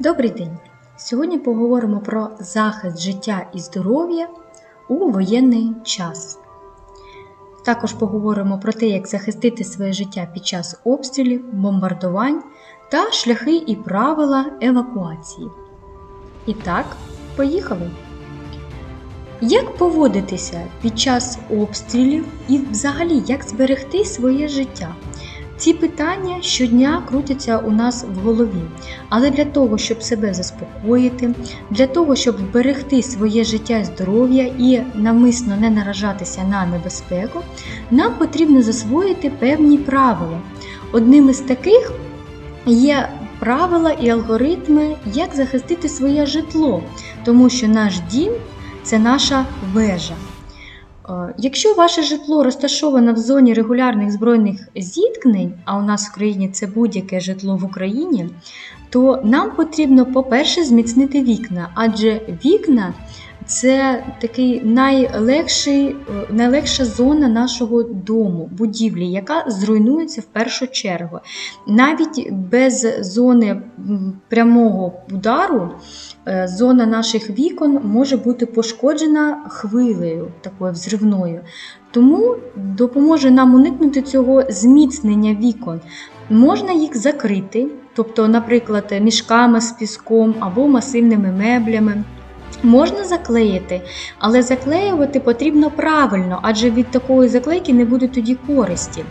Добрий день! Сьогодні поговоримо про захист життя і здоров'я у воєнний час. Також поговоримо про те, як захистити своє життя під час обстрілів, бомбардувань та шляхи і правила евакуації. І так, поїхали! Як поводитися під час обстрілів і взагалі як зберегти своє життя? Ці питання щодня крутяться у нас в голові, але для того, щоб себе заспокоїти, для того, щоб зберегти своє життя і здоров'я і навмисно не наражатися на небезпеку, нам потрібно засвоїти певні правила. Одним із таких є правила і алгоритми, як захистити своє житло, тому що наш дім це наша вежа. Е, Якщо ваше житло розташоване в зоні регулярних збройних зіткнень, а у нас в країні це будь-яке житло в Україні, то нам потрібно, по-перше, зміцнити вікна, адже вікна це такий найлегший, е, найлегша зона нашого дому, будівлі, яка зруйнується в першу чергу. Навіть без зони прямого удару е, зона наших вікон може бути пошкоджена хвилею, такою взривною. Тому допоможе нам уникнути цього зміцнення вікон. Можна їх закрити, тобто, наприклад, мішками з піском або масивними меблями. Можна заклеїти, але заклеювати потрібно правильно, адже від такої заклейки не буде тоді користі.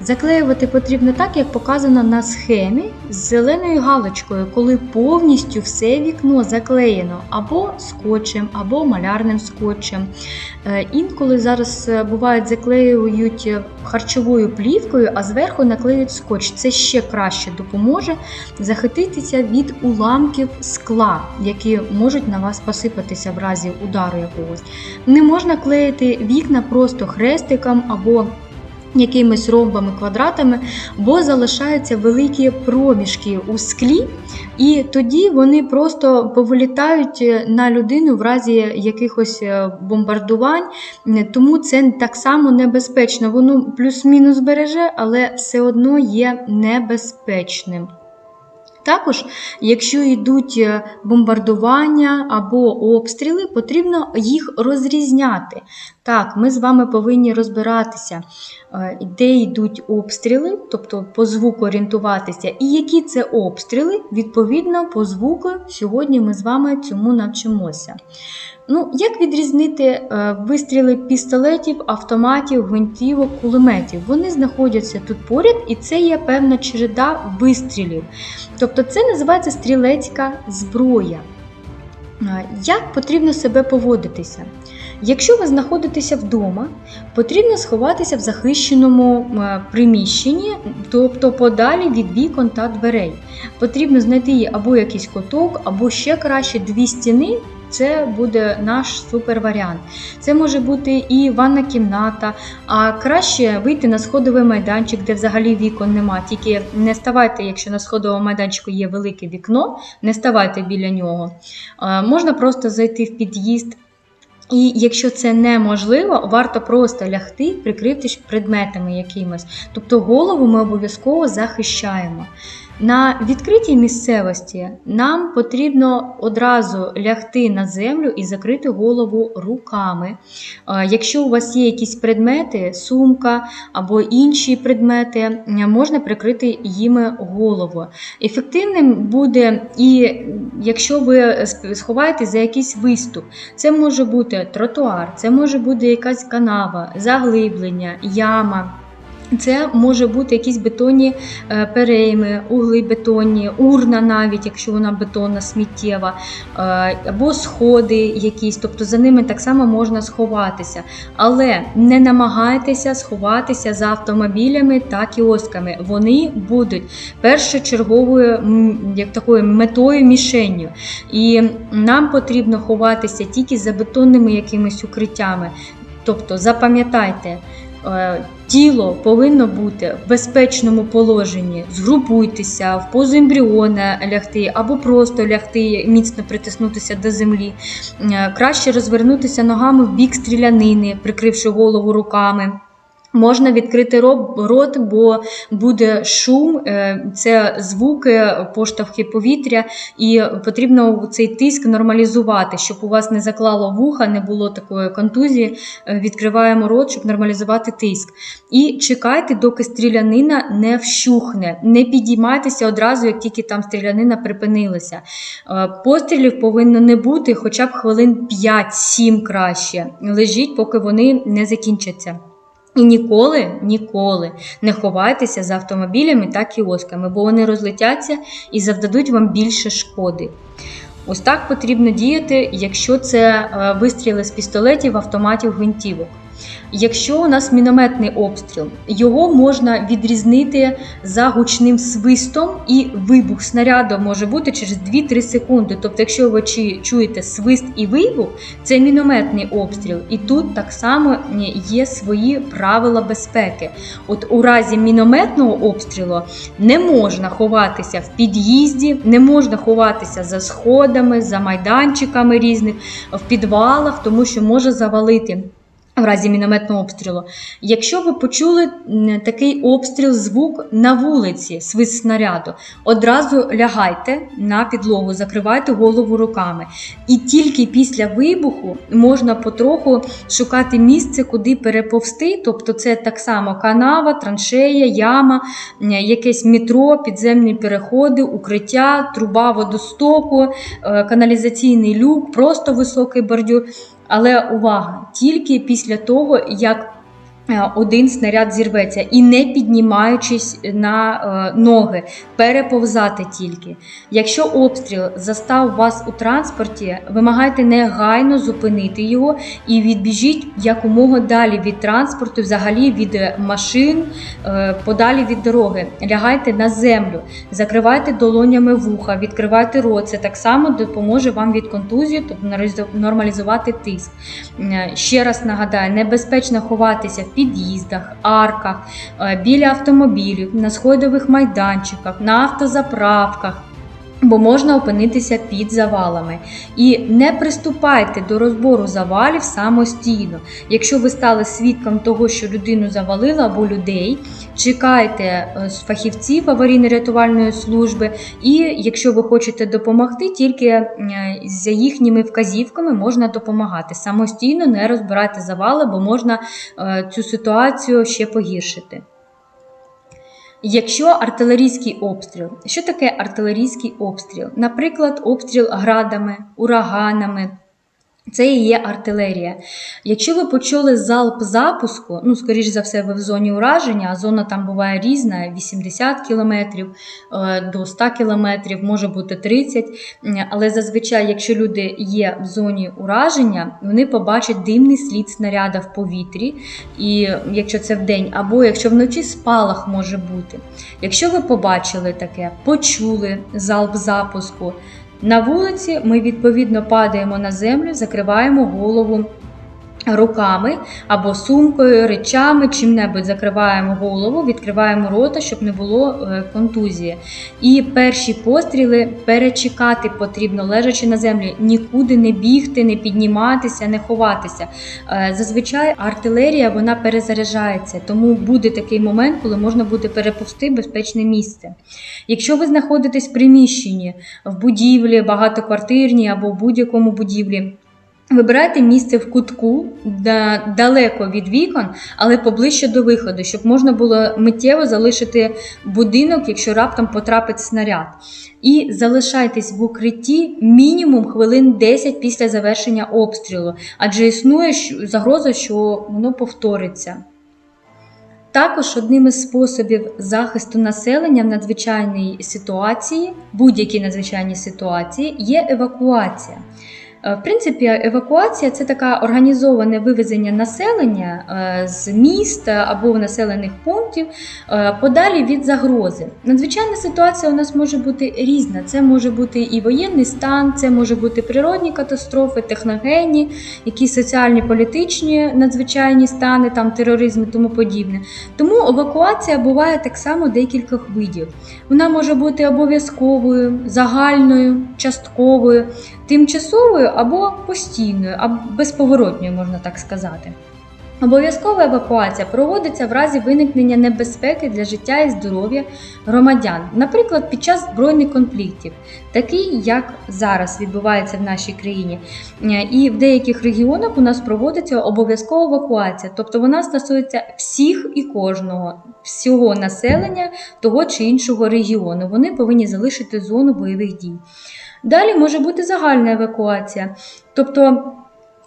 Заклеювати потрібно так, як показано на схемі з зеленою галочкою, коли повністю все вікно заклеєно або скотчем, або малярним скотчем. Е, Інколи зараз е, бувають заклеюють е, харчовою плівкою, а зверху наклеюють скотч. Це ще краще допоможе захиститися від уламків скла, які можуть на вас посипатися в разі удару якогось. Не можна клеїти вікна просто хрестиком або якимись ромбами, квадратами, бо залишаються великі проміжки у склі, і тоді вони просто повилітають на людину в разі якихось е, бомбардувань, тому це так само небезпечно. Воно плюс-мінус береже, але все одно є небезпечним. Також, якщо йдуть е, бомбардування або обстріли, потрібно їх розрізняти. Так, ми з вами повинні розбиратися, е, де йдуть обстріли, тобто по звуку орієнтуватися, і які це обстріли, відповідно, по звуку сьогодні ми з вами цьому навчимося. Ну, як відрізнити е, вистріли пістолетів, автоматів, гвинтівок, кулеметів? Вони знаходяться тут поряд, і це є певна череда вистрілів. Тобто це називається стрілецька зброя. Е, Як потрібно себе поводитися? Якщо ви знаходитеся вдома, потрібно сховатися в захищеному е, приміщенні, тобто подалі від вікон та дверей. Потрібно знайти або якийсь коток, або ще краще дві стіни. Це буде наш супер варіант. Це може бути і ванна кімната, а краще вийти на сходовий майданчик, де взагалі вікон нема. Тільки не ставайте, якщо на сходовому майданчику є велике вікно, не ставайте біля нього. Можна просто зайти в під'їзд. І якщо це неможливо, варто просто лягти, прикритись предметами якимось. Тобто голову ми обов'язково захищаємо. На відкритій місцевості нам потрібно одразу лягти на землю і закрити голову руками. Е, Якщо у вас є якісь предмети, сумка або інші предмети, е, можна прикрити їми голову. Ефективним буде і якщо ви сховаєтесь за якийсь виступ. Це може бути тротуар, це може бути якась канава, заглиблення, яма. Це може бути якісь бетонні е, перейми, угли бетонні, урна навіть, якщо вона бетонна, сміттєва, е, або сходи якісь, тобто за ними так само можна сховатися. Але не намагайтеся сховатися за автомобілями та кіосками. Вони будуть першочерговою як такою метою мішенню. І нам потрібно ховатися тільки за бетонними якимись укриттями. Тобто запам'ятайте, тіло повинно бути в безпечному положенні. Згрупуйтеся, в позу ембріона лягти або просто лягти, міцно притиснутися до землі. Е, Краще розвернутися ногами в бік стрілянини, прикривши голову руками. Можна відкрити рот, бо буде шум, е, це звуки, поштовхи повітря, і потрібно цей тиск нормалізувати, щоб у вас не заклало вуха, не було такої контузії. Е, Відкриваємо рот, щоб нормалізувати тиск. І чекайте, доки стрілянина не вщухне. Не підіймайтеся одразу, як тільки там стрілянина припинилася. Е, Пострілів повинно не бути хоча б хвилин 5-7 краще. Лежіть, поки вони не закінчаться. І ніколи, ніколи не ховайтеся за автомобілями та кіосками, бо вони розлетяться і завдадуть вам більше шкоди. Ось так потрібно діяти, якщо це е, вистріли з пістолетів, автоматів, гвинтівок. Якщо у нас мінометний обстріл, його можна відрізнити за гучним свистом, і вибух снаряду може бути через 2-3 секунди. Тобто, якщо ви чуєте свист і вибух, це мінометний обстріл. І тут так само є свої правила безпеки. От у разі мінометного обстрілу не можна ховатися в під'їзді, не можна ховатися за сходами, за майданчиками різних, в підвалах, тому що може завалити. В разі мінометного обстрілу. Якщо ви почули такий обстріл, звук на вулиці, свист снаряду, одразу лягайте на підлогу, закривайте голову руками. І тільки після вибуху можна потроху шукати місце, куди переповзти. Тобто, це так само канава, траншея, яма, якесь метро, підземні переходи, укриття, труба водостоку, е, каналізаційний люк, просто високий бордюр. Але увага, тільки після того, як один снаряд зірветься, і не піднімаючись на е, ноги, переповзати тільки. Якщо обстріл застав вас у транспорті, вимагайте негайно зупинити його і відбіжіть якомога далі від транспорту, взагалі від е, машин, е, подалі від дороги. Лягайте на землю, закривайте долонями вуха, відкривайте рот. Це так само допоможе вам від контузії, тобто нормалізу- нормалізувати тиск. Е, Ще раз нагадаю, небезпечно ховатися в під'їздах, арках, е, біля автомобілів, на сходових майданчиках, на автозаправках. Бо можна опинитися під завалами. І не приступайте до розбору завалів самостійно. Якщо ви стали свідком того, що людину завалили або людей, чекайте е, з фахівців аварійно-рятувальної служби. І якщо ви хочете допомогти, тільки е, за їхніми вказівками можна допомагати. Самостійно не розбирайте завали, бо можна е, цю ситуацію ще погіршити. Якщо артилерійський обстріл, що таке артилерійський обстріл? Наприклад, обстріл градами, ураганами. Це і є артилерія. Якщо ви почули залп запуску, ну, скоріш за все, ви в зоні ураження, а зона там буває різна: 80 км до 100 км, може бути 30 Але зазвичай, якщо люди є в зоні ураження, вони побачать димний слід снаряда в повітрі, і якщо це вдень, або якщо вночі спалах може бути. Якщо ви побачили таке, почули залп запуску. На вулиці ми відповідно падаємо на землю, закриваємо голову руками або сумкою, речами, чим-небудь закриваємо голову, відкриваємо рота, щоб не було е, контузії. І перші постріли перечекати потрібно, лежачи на землі, нікуди не бігти, не підніматися, не ховатися. Е, Зазвичай артилерія вона перезаряджається, тому буде такий момент, коли можна буде переповсти безпечне місце. Якщо ви знаходитесь в приміщенні, в будівлі, багатоквартирній або в будь-якому будівлі. Вибирайте місце в кутку далеко від вікон, але поближче до виходу, щоб можна було миттєво залишити будинок, якщо раптом потрапить снаряд. І залишайтесь в укритті мінімум хвилин 10 після завершення обстрілу, адже існує загроза, що воно повториться. Також одним із способів захисту населення в надзвичайній ситуації, будь-якій надзвичайній ситуації, є евакуація. Е, В принципі, евакуація це таке організоване вивезення населення е, з міст або населених пунктів е, подалі від загрози. Надзвичайна ситуація у нас може бути різна. Це може бути і воєнний стан, це може бути природні катастрофи, техногенні, якісь соціальні, політичні надзвичайні стани, там тероризм і тому подібне. Тому евакуація буває так само декількох видів. Вона може бути обов'язковою, загальною, частковою, тимчасовою або постійною, або безповоротньою, можна так сказати. Обов'язкова евакуація проводиться в разі виникнення небезпеки для життя і здоров'я громадян, наприклад, під час збройних конфліктів, такий як зараз відбувається в нашій країні. Е, І в деяких регіонах у нас проводиться обов'язкова евакуація, тобто вона стосується всіх і кожного, всього населення того чи іншого регіону. Вони повинні залишити зону бойових дій. Далі може бути загальна евакуація, тобто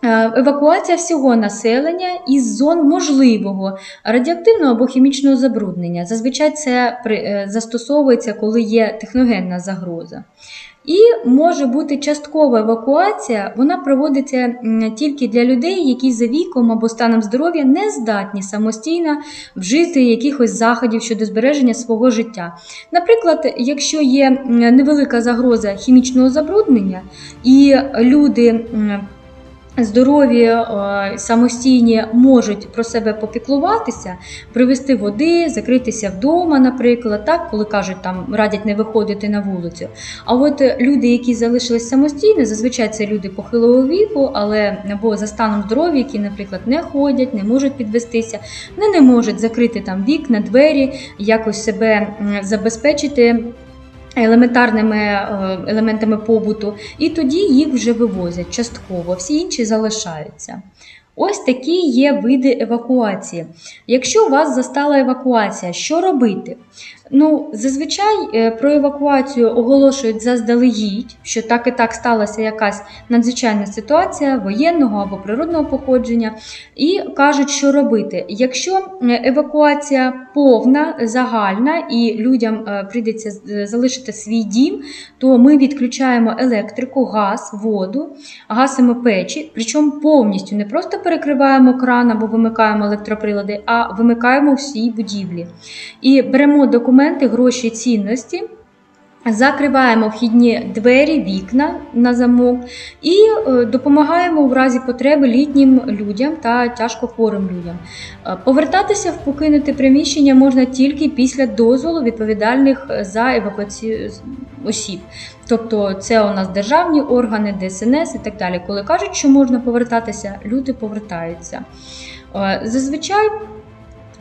е, евакуація всього населення із зон можливого радіоактивного або хімічного забруднення. Зазвичай це е, застосовується, коли є техногенна загроза. І може бути часткова евакуація, вона проводиться тільки для людей, які за віком або станом здоров'я не здатні самостійно вжити якихось заходів щодо збереження свого життя. Наприклад, якщо є невелика загроза хімічного забруднення, і люди здорові, е, самостійні можуть про себе попіклуватися, привезти води, закритися вдома, наприклад, так, коли кажуть, там радять не виходити на вулицю. А от люди, які залишились самостійно, зазвичай це люди похилого віку, але або за станом здоров'я, які, наприклад, не ходять, не можуть підвестися, вони не можуть закрити там вікна, двері, якось себе забезпечити. Елементарними е, елементами побуту, і тоді їх вже вивозять частково, всі інші залишаються. Ось такі є види евакуації. Якщо вас застала евакуація, що робити? Ну, зазвичай е, про евакуацію оголошують заздалегідь, що так і так сталася якась надзвичайна ситуація воєнного або природного походження, і кажуть, що робити. Якщо е, евакуація повна, загальна, і людям е, прийдеться залишити свій дім, то ми відключаємо електрику, газ, воду, гасимо печі, причому повністю не просто перекриваємо кран або вимикаємо електроприлади, а вимикаємо всі будівлі. І беремо документи, гроші, цінності. Закриваємо вхідні двері, вікна на замок і е, допомагаємо в разі потреби літнім людям та тяжкохворим людям. Е, Повертатися в покинуте приміщення можна тільки після дозволу відповідальних е, за евакуацію осіб. Тобто це у нас державні органи, ДСНС і так далі. Коли кажуть, що можна повертатися, люди повертаються. Зазвичай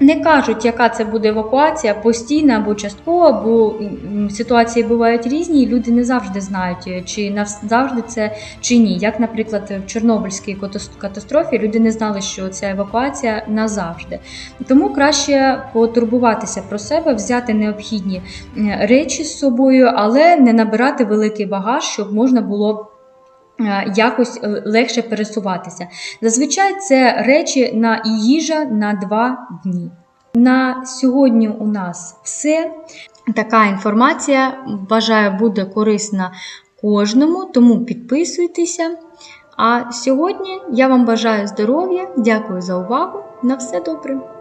не кажуть, яка це буде евакуація, постійна або часткова, бо ситуації бувають різні, і люди не завжди знають, е, чи завжди це чи ні. Як, наприклад, в Чорнобильській катас- катастрофі люди не знали, що ця евакуація назавжди. Тому краще потурбуватися про себе, взяти необхідні речі з собою, але не набирати великий багаж, щоб можна було. Е, Якось е, легше пересуватися. Зазвичай це речі на їжа на два дні. На сьогодні у нас все. Така інформація, вважаю, буде корисна кожному, тому підписуйтеся. А сьогодні я вам бажаю здоров'я, дякую за увагу. На все добре!